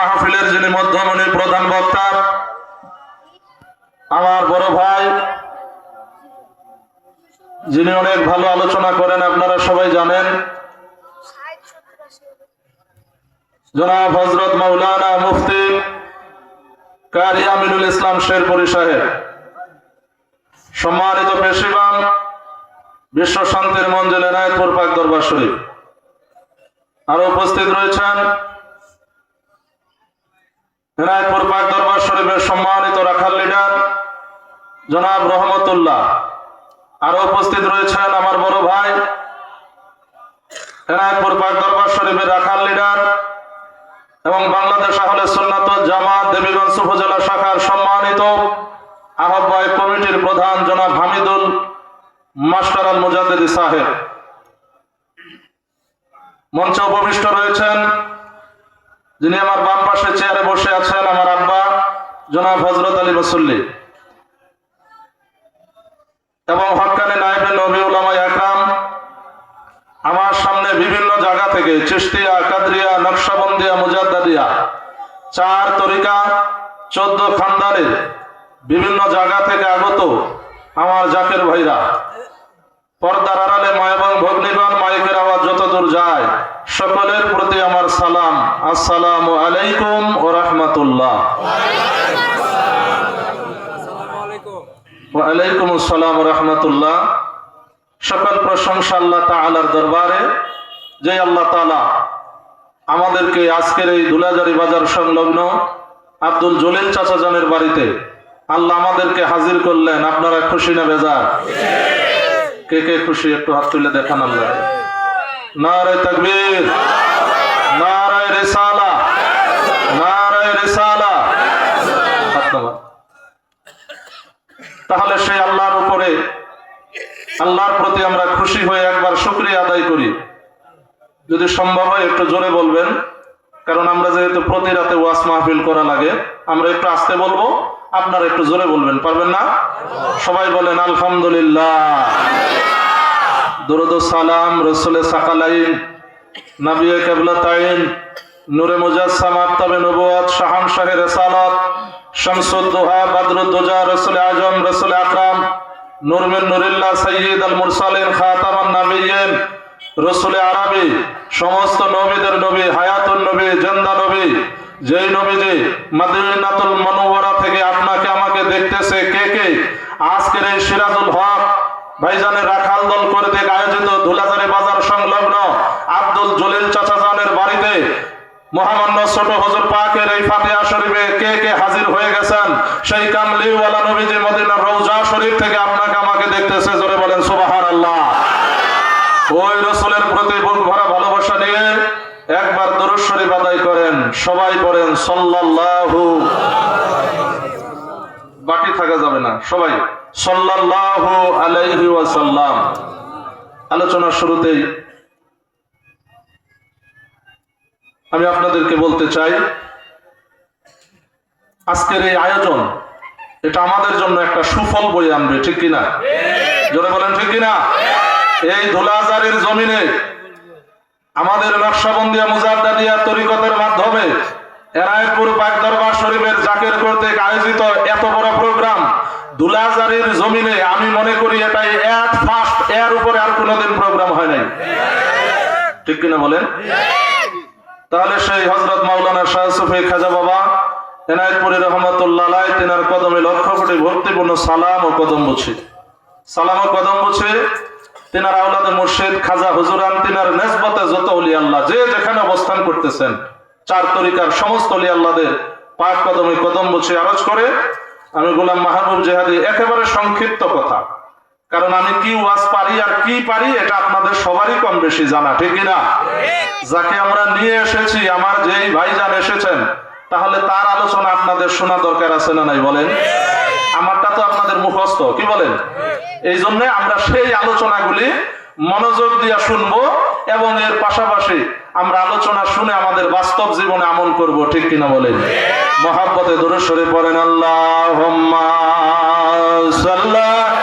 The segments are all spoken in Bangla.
মাহফিলের যিনি মধ্যমণি প্রধান বক্তা, আমার বড় ভাই, যিনি অনেক ভালো আলোচনা করেন, আপনারা সবাই জানেন। জনাব হজরত মাওলানা মুফতি কারি আমিনুল ইসলাম শেরপুরি সাহেব, সম্মানিত পেশিবান বিশ্ব শান্তির মঞ্জিল এনায়তপুর পাক দরবার শরীফ। আরও উপস্থিত রয়েছেন এনায়তপুর পাক দরবার শরীফের সম্মানিত রাখার লিডার, জনাব রহমতুল্লাহ। আরও উপস্থিত রয়েছেন আমার বড় ভাই এনায়তপুর পাক দরবার শরীফের রাখার লিডার এবং বাংলাদেশ আহলে সুন্নাত জামাত দেবীগঞ্জ উপজেলা শাখার সম্মানিত আহ্বায়ক কমিটির প্রধান জনাব হামিদুল মাস্টার আল মুজাদ্দিদি সাহেব। মঞ্চে উপবিষ্ট রয়েছেন যিনি আমার বাম পাশে চেয়ারে বসে আছেন, আমার আব্বা জনাব হজরত আলী বসল্লি এবং হকানি নাইবে নবী উলামা একরাম আমার সামনে বিভিন্ন জায়গা থেকে চিস্তিয়া কাদরিয়া, নকশাবন্দিয়া, মুজাদ্দাদিয়া, চার তরিকা, চোদ্দ খানদানের বিভিন্ন জায়গা থেকে আগত আমার জাকের ভাইরা। পর্দার আড়ালে মা এবং ভগ্নিগণ মাইকের আওয়াজ যত দূর যায়, সকলের প্রতি আমার সালাম। আসসালামু আলাইকুম ও রহমতুল্লাহ। ওয়ালাইকুম আসসালাম রহমতুল্লাহ। সকল প্রশংসা আল্লাহ তাআলার দরবারে, যে আল্লাহ তাআলা আমাদেরকে আজকের এই দুলাজারি বাজার সংলগ্ন আব্দুল জলিল চাচা জানের বাড়িতে আল্লাহ আমাদেরকে হাজির করলেন। আপনারা খুশি না বেজার? কে কে খুশি? একটু হাত তুলে দেখান আল্লাহ। নারায় রিসালা। রিসালা। তাহলে সেই আল্লাহর উপরে, আল্লাহর প্রতি আমরা খুশি হয়ে একবার শুক্রিয়া আদায় করি। যদি সম্ভব হয় একটু জোরে বলবেন, কারণ আমরা যেহেতু প্রতি রাতে ওয়াস মাহফিল করা লাগে, আমরা একটু আসতে বলব। আপনারা একটু জোরে বলবেন, পারবেন না? সবাই বলেন, আলহামদুলিল্লাহ। দুরুদ সালাম, রসুলের সাকালাইন, নবিয়ে কেবলাতাইন নূরে মুজাসসাম, আফতাবে নবুয়াত শাহান শাহে রেসালাত শামসুদ্দোহা বাদরুদ্দোজা রসুল আজম, রসুল আকরাম, নূর মিন নুরিল্লাহ সৈয়দ আল মুরসালিন খাতামান নাবিয়িন রসুল আরবি, সমস্ত নবীদের নবী, হায়াতুন নবী, জন্দা নবী যেই নবীজি মদিনাতুল মনোবরা থেকে আপনাকে আমাকে দেখতেছে কে কে? আজকের এই সিরাজুল হক ভাইজানের রাখাল দল কর্তৃক আয়োজিত ধুলাজারি বাজার সংলগ্ন আব্দুল জলিল চাচাজানের বাড়িতে মহামান্য ছোট হজুর পাকের এই ফাতিহা শরীফে কে কে হাজির হয়ে গেছেন? সেই কামলিওয়ালা নবীজি মদিনার রৌজা শরীফ থেকে আপনাকে আমাকে দেখতেছে, জোরে বলেন সুবাহান আল্লাহ ওই রসুলের প্রতি বুক ভরা ভালোবাসা নিয়ে একবার দরুদ শরীফ আদায় করেন সবাই পড়েন সাল্লাল্লাহু বাকি থাকা যাবে না, সবাই। সাল্লাল্লাহু আলাইহি ওয়াসাল্লাম। আলোচনার শুরুতেই আমি আপনাদেরকে বলতে চাই, আজকের এই আয়োজন, এটা আমাদের জন্য একটা সুফল বই আনবে, ঠিক কিনা? জোরে বলেন, ঠিক কিনা? এই ধুলাজারির জমিনে আমাদের নকশাবন্দিয়া মুজাদ্দাদিয়া তরিকতের মাধ্যমে এরায়তপুর পাক দরবার শরীফের জাকের কর্তৃক আয়োজিত এত বড় প্রোগ্রাম দুলাজারির জমিনে আমি মনে করি এটাই এট ফার্স্ট এর উপরে আর কোনোদিন প্রোগ্রাম হয় নাই। ঠিক কিনা বলেন? তাহলে সেই হজরত মাওলানা শাহ সুফি খাজা বাবা এনায়তপুরি রহমতুল্লাহ তেনার কদমে লক্ষ কোটি ভর্তিপূর্ণ সালাম ও কদম বুঝি সালাম ও কদম বুঝে তেনার আওলাদে মুর্শিদ, খাজা তিনার যত অলি আল্লাহ যে যেখানে অবস্থান করতেছেন, চার তরিকার সমস্ত অলি আল্লাহদের পাক কদমে কদম আরজ করে, আমি গোলাম মাহবুব জেহাদি, একেবারে সংক্ষিপ্ত কথা। কারণ আমি কি ওয়াজ পারি আর কি পারি, এটা আপনাদের সবারই কম বেশি জানা, ঠিক না যাকে আমরা নিয়ে এসেছি, আমার যেই ভাইজান এসেছেন, তাহলে তার আলোচনা আপনাদের শোনা দরকার আছে না নাই বলেন? আমারটা তো আপনাদের মুখস্থ, কি বলেন? এই জন্য আমরা সেই আলোচনাগুলি মনোযোগ দিয়ে শুনব এবং এর পাশাপাশি আমরা আলোচনা শুনে আমাদের বাস্তব জীবনে আমল করব, ঠিক কিনা বলেন? মহাব্বতে দূরে সরে পড়েন আল্লাহ জোরে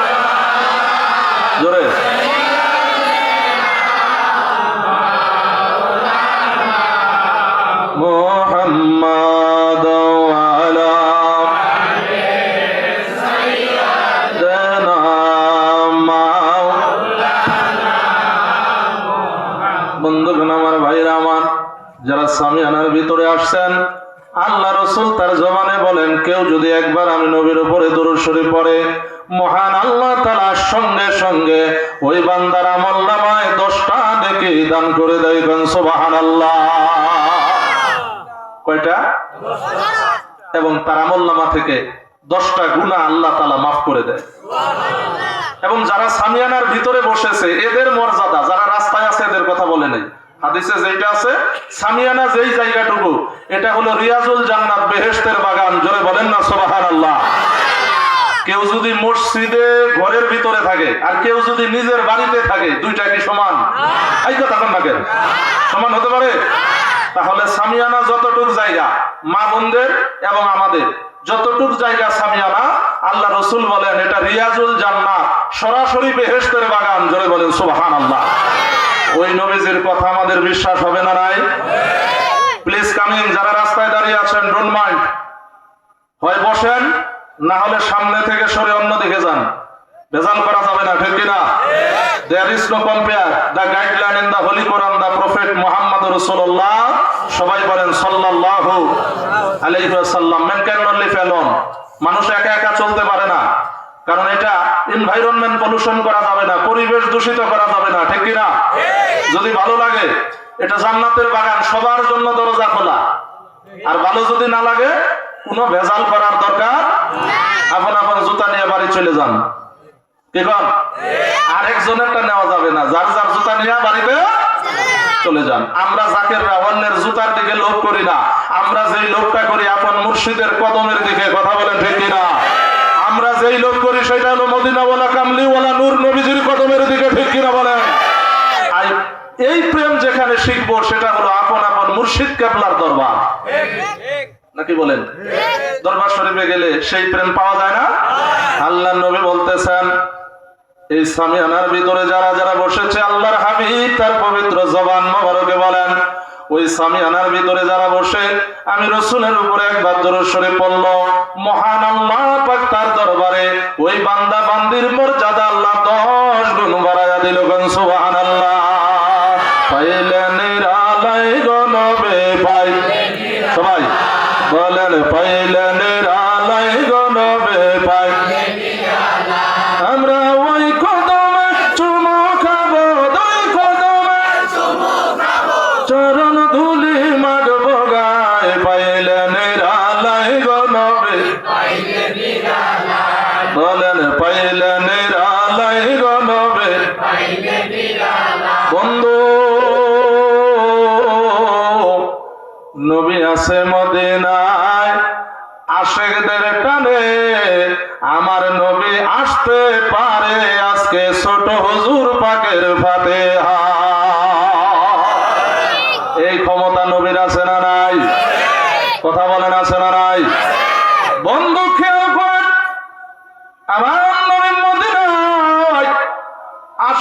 কেউ যদি একবার আমি নবীর উপরে দরুদ শরীফ পড়ে মহান আল্লাহ তালার সঙ্গে সঙ্গে ওই বান্দার আমল নামায় দশটা দেখে দান করে দেয় সুবাহান আল্লাহ কয়টা? এবং তার আমল নামা থেকে দশটা গুণা আল্লাহ তালা মাফ করে দেয়। এবং যারা সামিয়ানার ভিতরে বসেছে এদের মর্যাদা যারা রাস্তায় আছে এদের কথা বলে নাই। হাদিসে যেটা আছে, সামিয়ানা যেই জায়গাটুকু, এটা হলো রিয়াজুল জান্নাত বাগান, জোরে বলেন না কেউ যদি মসজিদে ঘরের ভিতরে থাকে, আর কেউ যদি নিজের বাড়িতে থাকে, দুইটা কি সমান? এই কথা না কেন? সমান হতে পারে? তাহলে সামিয়ানা যতটুক জায়গা, মা বোনদের এবং আমাদের, যতটুক জায়গা সামিয়ানা, আল্লাহ রসুল বলেন, এটা রিয়াজুল জান্নাত, সরাসরি বেহেশতের বাগান, জোরে বলেন সুবহান আল্লাহ ওই নবীজির কথা আমাদের বিশ্বাস হবে না নাই? প্লিজ কামিং যারা রাস্তায় দাঁড়িয়ে আছেন ডোন্ট মাইন্ড হয় বসেন, না হলে সামনে থেকে সরে অন্য দিকে যান। ভেজাল করা যাবে না, ঠিক কিনা? There is no compare the guideline in the holy Quran the prophet Mohammad রাসূলুল্লাহ সবাই বলেন, সাল্লাল্লাহু আলাইহি ওয়াসাল্লাম। ম্যান ক্যান লিভ অ্যালোন মানুষ একা একা চলতে পারে না। কারণ এটা এনভায়রনমেন্ট পলিউশন করা যাবে না পরিবেশ দূষিত করা যাবে না ঠিক কিনা? যদি ভালো লাগে এটা জান্নাতের বাগান সবার জন্য দরজা খোলা। আর ভালো যদি না লাগে কোনো ভেজাল করার দরকার আপন আপন জুতা নিয়ে বাড়ি চলে যান। আরেকজনেরটা নেওয়া যাবে না যার যার জুতা নিয়ে বাড়িতে চলে যান। আমরা জাকের অন্যের জুতার দিকে লোভ করি না। আমরা যেই লোভটা করি আপন মুর্শিদের কদমের দিকে কথা বলেন ঠিক কিনা? আমরা যেই লোভ করি সেটা হলো মদিনাওয়ালা কামলিওয়ালা নূর নবীজির কদমের দিকে, ঠিক কিনা এই প্রেম যেখানে শিখব সেটা হলো আপন আপন মুর্শিদ কেবলার দরবার। নাকি বলেন? দরবার শরীফে গেলে সেই প্রেম পাওয়া যায় না? আল্লাহ নবী বলতেছেন, এই সামিয়ানার ভিতরে যারা যারা বসেছে, আল্লাহর হাবিব তার পবিত্র জবান মোবারকে বলেন ওই সামিয়ানার ভিতরে যারা বসে, আমি রসুলের উপরে একবার দরুদ শরীফ পড়ল। মহান আল্লাহ পাক তার দরবারে ওই বান্দা বান্দির মর্যাদা আল্লাহ দশ গুণ বাড়াইয়া দিল গন সুবহানাল্লাহ। পাইলেন আলাই গনবে পাই। সবাই বলেন, পাইলেন আলাই গনবে পাই।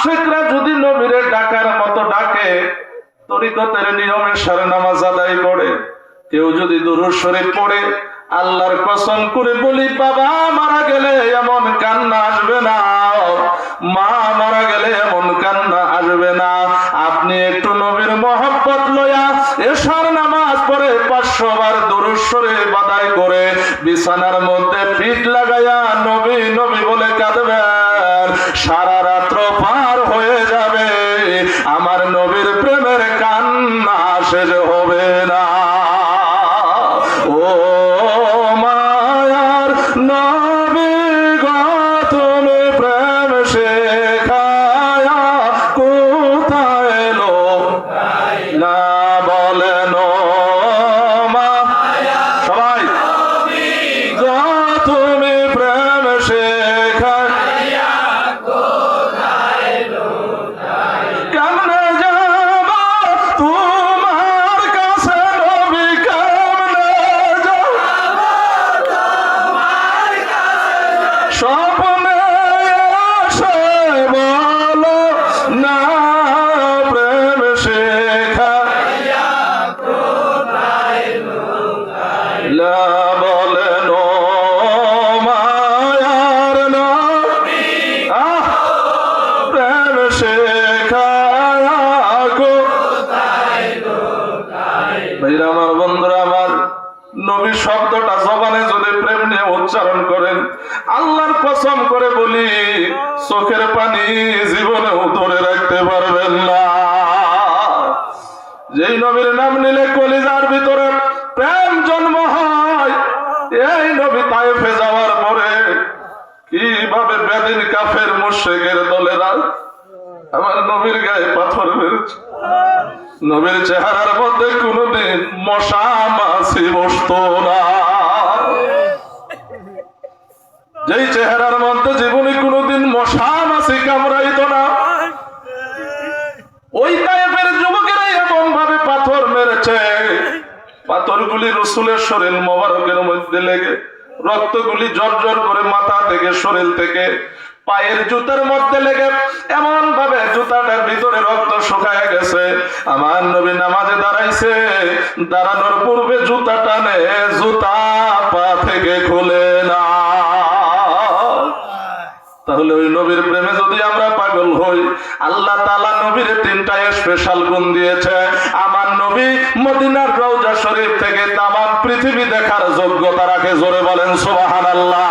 আশেকরা যদি নবীরে ডাকার মতো ডাকে তরিকতের নিয়মে সারে নামাজ আদায় করে। কেউ যদি দুরুদ শরীফ পড়ে, আল্লাহর কসম করে বলি, বাবা, মারা গেলে এমন কান্না আসবে না। মা, মারা গেলে এমন কান্না আসবে না। আপনি একটু নবীর মহব্বত লয়া এশার নামাজ পড়ে পাঁচশো বার দুরুদ শরীফ আদায় করে, বিছানার মধ্যে পিঠ লাগাইয়া নবী নবী বলে কাঁদবেন। সারা রাত্র পার হয়ে যাবে। আমার নবীর প্রেমের কান্না শেষ হবে ভাইরা আমার বন্ধুরা, আমার নবী শব্দটা জবানে যদি প্রেম নিয়ে উচ্চারণ করেন, আল্লাহর কসম করে বলি, চোখের পানি জীবনেও ধরে রাখতে পারবেন না। যেই নবীর নাম নিলে কলিজার ভিতরে প্রেম জন্ম হয়, এই নবী তাইফে যাওয়ার পরে কীভাবে বেদিন কাফের মুশেকের দলেরা আমার নবীর গায়ে পাথর মেরেছে? নবীর চেহারার মধ্যে কোনদিন মশা মাছি বসত না। যেই চেহারার মধ্যে জীবনে কোনদিন মশা মাছি কামড়াইতো না, ওই টাইপের যুবকেরা এমন ভাবে পাথর মেরেছে। পাথরগুলি রসুলের শরীর মোবারকের মধ্যে লেগে, রক্তগুলি জর্জর করে মাথা থেকে, শরীর থেকে পায়ের জুতার মধ্যে লেগে এমন ভাবে জুতাটার ভিতরে রক্ত শুকায় গেছে। আমার নবী নামাজে দাঁড়াইছে। দাঁড়ানোর পূর্বে জুতা টানে, জুতা পা থেকে খুলে না। তাহলে ওই নবীর প্রেমে যদি আমরা পাগল হই, আল্লাহ তালা নবীর তিনটা স্পেশাল গুণ দিয়েছে। আমার নবী মদিনার রৌজা শরীফ থেকে তামাম পৃথিবী দেখার যোগ্যতা রাখে। জোরে বলেন সুবাহান আল্লাহ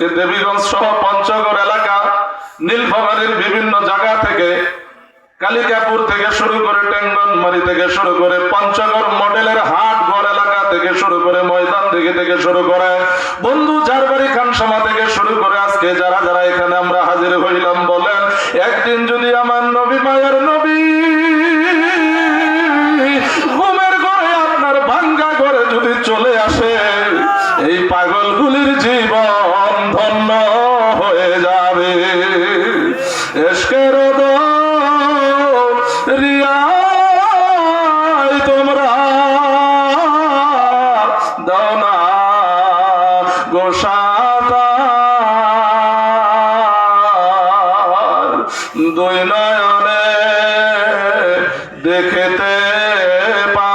আজকে দেবীগঞ্জ সহ পঞ্চগড় এলাকা, নীলফামারীর বিভিন্ন জায়গা থেকে, কালিকাপুর থেকে শুরু করে টেঙ্গনমারি থেকে শুরু করে পঞ্চগড় মডেলের হাট গড় এলাকা থেকে শুরু করে ময়দান থেকে থেকে শুরু করে বন্ধু ঝাড়বাড়ি খানসামা থেকে শুরু করে আজকে যারা যারা এখানে আমরা হাজির হইলাম বলেন, একদিন যদি আমার নবী মায়ের নবী দেখতে পাবা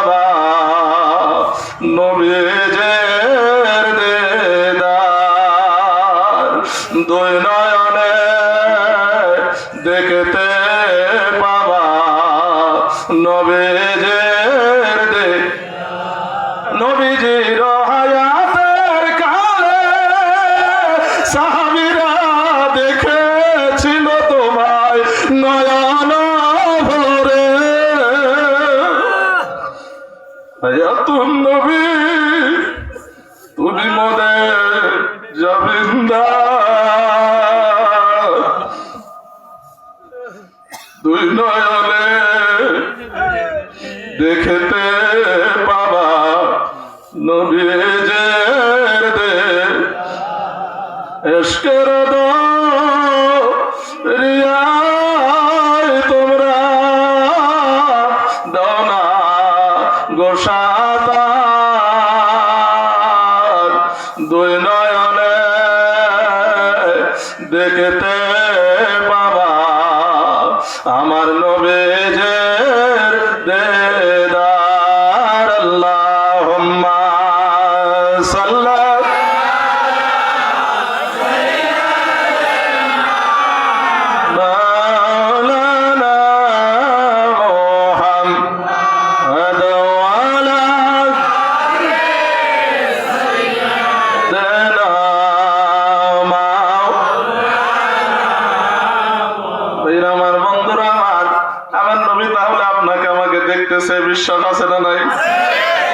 দেখতে পাবা নবীজের দে এসকের বিশ্বাস আছে না নাই?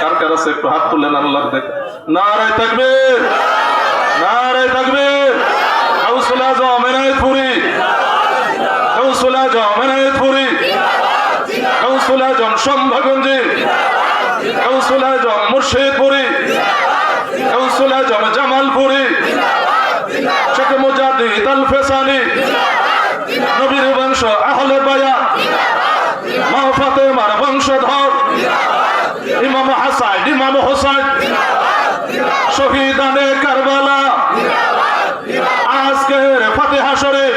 কার কার আছে? একটু হাত তুলেন আল্লাহ দেখ। নারায় থাকবে। নারায় থাকবে। কাউসুল আজম এনায়তপুরি আজম মুর্শিদপুরি। জামালপুরি। শেখ ফেসানি নবীর বংশ, আহলে বায়া। মা ফাতেমার বংশধর। ইমাম হাসান, ইমাম হোসেন। শহীদানে কারবালা। আজকের ফাতেহা শরীফ।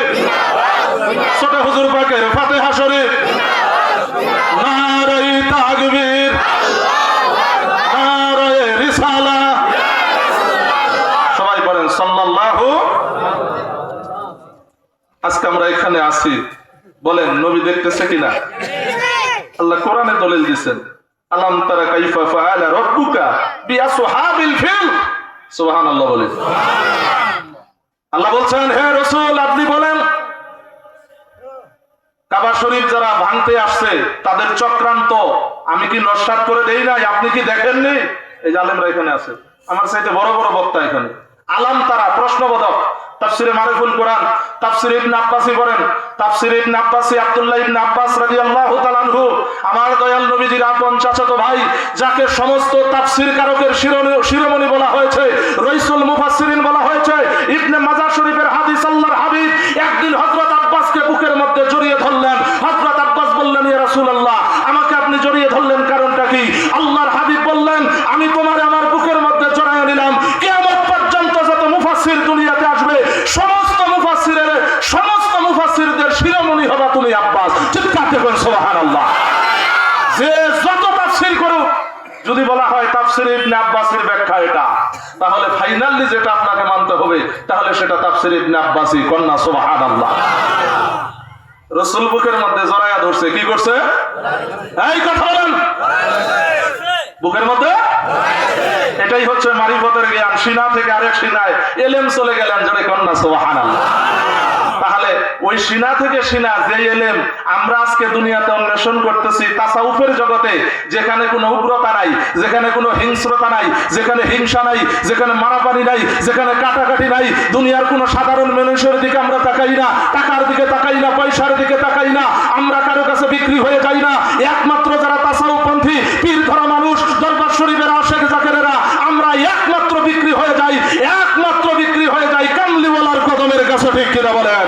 ছোট হুজুর পাকের বলেন, সাল্লাল্লাহু। আজকে আমরা এখানে আছি। বলেন, নবী দেখতেছে কিনা? আল্লাহ কোরআনে দলিল দিছেন। আলাম তারা কাইফা ফাআলা রাব্বুকা বিআসহাবিল ফিল। সুবহানাল্লাহ বলেন। আল্লাহ বলছেন, হে রাসূল, আপনি বলেন, কাবা শরীফ যারা ভাঙতে আসছে, তাদের চক্রান্ত, আমি কি নস্বাত করে দেই নাই? আপনি কি দেখেননি? এই জালেমরা এখানে আছে। আমার সাথে বড় বড় বক্তা এখানে। আলাম তারা, প্রশ্নবোধক। তাফসিরে মারিফুল কোরআন, তাফসির ইবনে আব্বাসি বলেন আমার দয়াল ভাই, যাকে সমস্ত কারকের শিরোমণি বলা হয়েছে, রইসুল মুফাসসিরিন বলা হয়েছে, ইবনে মাজাহ শরীফের হাদিস আল্লাহর হাবিব, একদিন হযরত আব্বাসকে বুকের মধ্যে জড়িয়ে ধরলেন। হজরত আব্বাস বললেন, ইয়া রাসূলুল্লাহ আমাকে আপনি জড়িয়ে ধরলেন কারণটা কি আল্লাহর হাবিব বললেন আমি তোমার আমার বুকের মধ্যে জড়ায় নিলাম কিয়ামত পর্যন্ত যত মুফাসসির দুনিয়াতে আসবে সমস্ত মুফাসসিরের সমস্ত মুফাসসিরদের শিরোমণি হবা তুমি আব্বাস চিৎকার দেখুন সুবহানাল্লাহ যে যত তাফসীর করুক যদি বলা হয় তাফসির ইবনে আব্বাসের ব্যাখ্যা এটা তাহলে ফাইনালি যেটা আপনাকে মানতে হবে, তাহলে সেটা তাফসির ইবনে আব্বাসি কন্যা, সুবহানাল্লাহ। রসুল বুকের মধ্যে জড়াইয়া ধরছে, কি করছে? এই কথা বলেন। বুকের মধ্যে? এটাই হচ্ছে মারিফতের জ্ঞান। সিনা থেকে আরেক সিনায় এলেম চলে গেলেন জোরে কন্যা, সুবহানাল্লাহ। ওই সিনা থেকে সিনা, যে এলেম আমরা আজকে দুনিয়াতে অন্বেষণ করতেছি, তাসাউফের জগতে, যেখানে কোনো উগ্রতা নাই, যেখানে কোনো হিংস্রতা নাই, যেখানে হিংসা নাই, যেখানে মারাপানি নাই, যেখানে কাটাকাটি নাই, দুনিয়ার কোনো সাধারণ মানুষের দিকে আমরা তাকাই না, টাকার দিকে তাকাই না, পয়সার দিকে তাকাই না, আমরা কারও কাছে বিক্রি হয়ে যাই না। একমাত্র যারা তাসাউপন্থী পীর ধরা মানুষ, দরবার শরীফের আশেখ জাকেরেরা, আমরা একমাত্র বিক্রি হয়ে যাই, একমাত্র বিক্রি হয়ে যাই কামলিওয়ালার কদমের কাছে, ঠিক কিনা বলেন?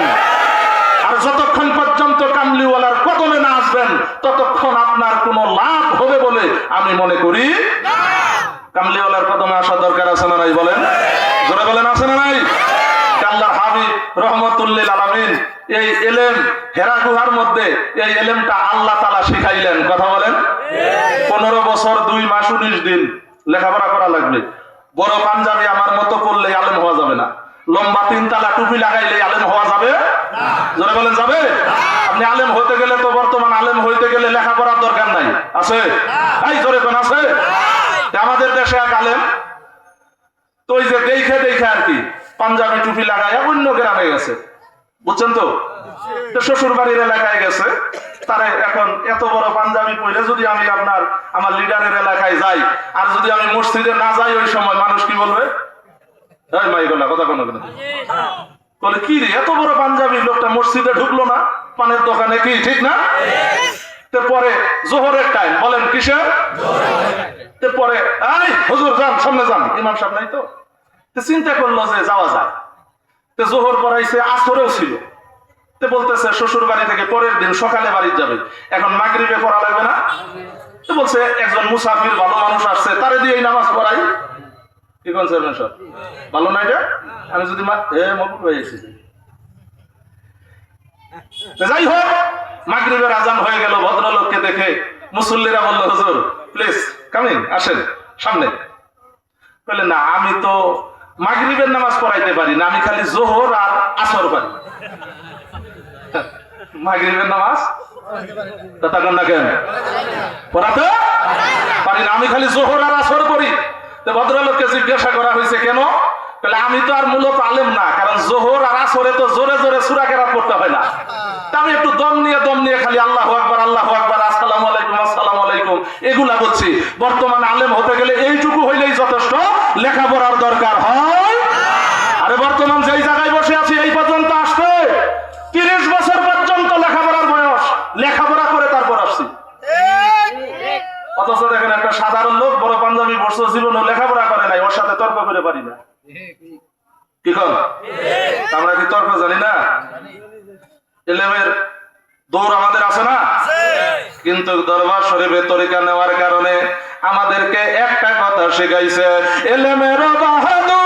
যতক্ষণ পর্যন্ত কামলিওয়ালার কদমে না আসবেন, ততক্ষণ আপনার কোনো লাভ হবে বলে আমি মনে করি। কামলিওয়ালার কদমে আসা দরকার আছে না নাই বলেন? জোরে বলেন, আছে না নাই? রহমতুল্লিল এই এলেম হেরা গুহার মধ্যে এই এলেমটা আল্লাহ তালা শিখাইলেন। কথা বলেন? পনেরো বছর, দুই মাস, উনিশ দিন লেখাপড়া করা লাগবে। বড় পাঞ্জাবি আমার মতো করলে আলেম হওয়া যাবে না। লম্বা তিন তালা টুপি লাগাইলে আলেম হওয়া যাবে? জোরে বলেন যাবে? আপনি আলেম হতে গেলে তো বর্তমান আলেম হইতে গেলে লেখাপড়ার দরকার নাই। আছে? এই জোরে কোন আছে? আমাদের দেশে এক আলেম তো ওই যে দেখে দেখে আর কি পাঞ্জাবি টুপি লাগায় অন্য গ্রামে গেছে। বুঝছেন তো? তো শ্বশুর বাড়ির এলাকায় গেছে। তারা এখন এত বড় পাঞ্জাবি পরে যদি আমি আপনার আমার লিডারের এলাকায় যাই আর যদি আমি মসজিদে না যাই ওই সময় মানুষ কি বলবে? এই মাই গলা কথা বলে কি রে, এত বড় পাঞ্জাবি লোকটা মসজিদে ঢুকলো না? পানের দোকানে কি, ঠিক না? পরে জোহরের টাইম বলেন কিসের? পরে হুজুর, যান, সামনে যান। ইমাম সাহেব নাই তো? চিন্তা করল যে যাওয়া যায়। জোহর আসরেও ছিল। তো বলতেছে, শ্বশুর বাড়ি থেকে পরের দিন সকালে বাড়ি যাবে। এখন মাগরিবে পড়া লাগবে না? তো বলছে, একজন মুসাফির ভালো মানুষ আসছে, তারে দিয়ে নামাজ পড়াই। কি ভালো না এটা? আমি যদি যাই হোক, মাগরিবের আজান হয়ে গেল, ভদ্রলোককে দেখে মুসল্লিরা বলল, হুজুর প্লিজ আসেন, সামনে। বলে না, আমি তো মাগরিবের নামাজ পড়াইতে পারি না, আমি খালি জোহর আর আসর পারি। মাগরিবের নামাজ? কথা না কেন? পড়াতে? পারি না, আমি খালি জোহর আর আসর পড়ি। ভদ্রলোককে জিজ্ঞাসা করা হয়েছে, কেন? বলে আমি তো আর মূলত আলেম না, কারণ জোহর আর আসরে তো জোরে জোরে সুরা কেরাত পড়তে হয় না। আমি একটু দম নিয়ে দম নিয়ে খালি আল্লাহ আকবার আল্লাহ আকবার, আসসালাম আলাইকুম আসসালাম আলাইকুম, এগুলা বলছি বর্তমান আলেম হতে গেলে এইটুকু হইলেই যথেষ্ট, লেখাপড়ার দরকার হয়। আরে বর্তমান যেই জায়গায় বসে আছি, এই পর্যন্ত অথচ দেখেন একটা সাধারণ লোক বড় পাঞ্জাবি বর্ষ জীবন লেখাপড়া করে নাই, ওর সাথে তর্ক করে পারি না। কি কর আমরা কি তর্ক জানি না? এলেমের দৌড় আমাদের আছে না? কিন্তু দরবার শরীফে তরিকা নেওয়ার কারণে আমাদেরকে একটা কথা শেখাইছে, এলেমের বাহাদুরি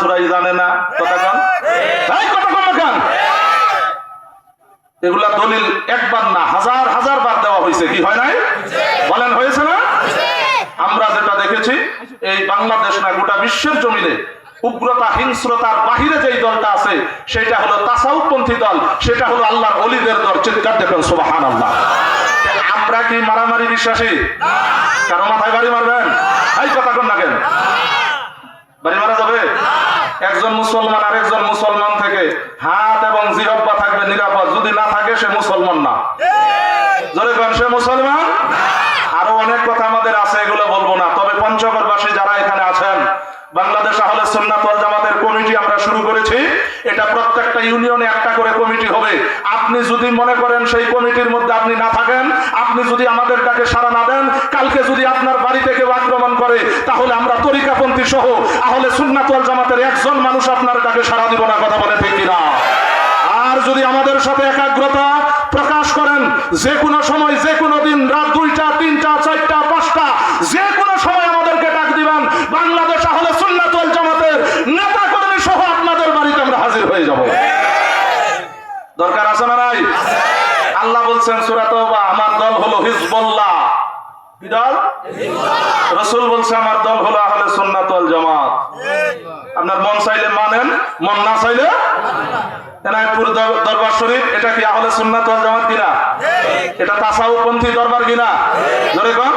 সুরাই জানে না। কথা কন। কথা কন না কেন? এগুলা দলিল একবার না, হাজার হাজার বার দেওয়া হয়েছে। কি হয় নাই? বলেন, হয়েছে না? আমরা যেটা দেখেছি, এই বাংলাদেশ না, গোটা বিশ্বের জমিনে উগ্রতা, হিংস্রতার বাহিরে যেই দলটা আছে, সেটা হলো তাসাউপন্থী দল, সেটা হলো আল্লাহর অলিদের দল। চিৎকার দেখেন সুবাহান আল্লাহ আমরা কি মারামারি বিশ্বাসী? কারও মাথায় বাড়ি মারবেন? এই কথা কোন না কেন? বাড়ি মারা যাবে? একজন মুসলমান আর একজন মুসলমান থেকে হাত এবং জিহব্বা থাকবে নিরাপদ। যদি না থাকে সে মুসলমান না। জোরে কন সে মুসলমান? আরও অনেক কথা আমাদের আছে এগুলো বলব না তবে পঞ্চগড়বাসী যারা এখানে আছেন বাংলাদেশ আহলে সুন্নাত ওয়াল জামাতের কমিটি আমরা শুরু করেছি, এটা প্রত্যেকটা ইউনিয়নে একটা করে কমিটি হবে। আপনি যদি মনে করেন সেই কমিটির মধ্যে আপনি না থাকেন, আপনি যদি আমাদের ডাকে সাড়া না দেন, কালকে যদি আপনার বাড়িতে কেউ আক্রমণ করে, তাহলে আমরা তরিকাপন্থী সহ, আহলে সুন্নাত ওয়াল জামাতের একজন মানুষ আপনার ডাকে সাড়া দিব না, কথা বলে ঠিক কিনা? আর যদি আমাদের সাথে একাগ্রতা প্রকাশ করেন, যে কোনো সময়, যে কোনো দিন রাত দুইটা, তিনটা, চারটা, পাঁচটা, যে কোনো সময় আমাদেরকে ডাক দিবেন বাংলাদেশ আহলে সুন্নাত ওয়াল জামাতের নেতা কর্মী সহ আপনাদের বাড়িতে আমরা হাজির হয়ে যাব। দরকার আছে না নাই? আল্লাহ বলছেন সুরাত আমার দল হলো হিজবুল্লাহ। কি রসুল বলছে আমার দল হলো আহলে সুন্নাত ওয়াল জামাত। আপনার মন চাইলে মানেন মন না চাইলে এনায়তপুর দরবার শরীফ এটা কি আহলে সুন্নাত ওয়াল জামাত কিনা? এটা তাসাউপন্থী দরবার কিনা? ধরে কন।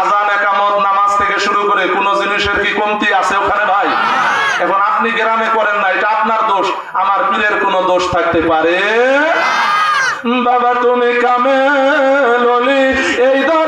আজান একামত নামাজ থেকে শুরু করে কোন জিনিসের কি কমতি আছে ওখানে ভাই? এখন আপনি গ্রামে করেন দোষ আমার পীরের কোনো দোষ থাকতে পারে? বাবা তুমি কামে ললি এই অলি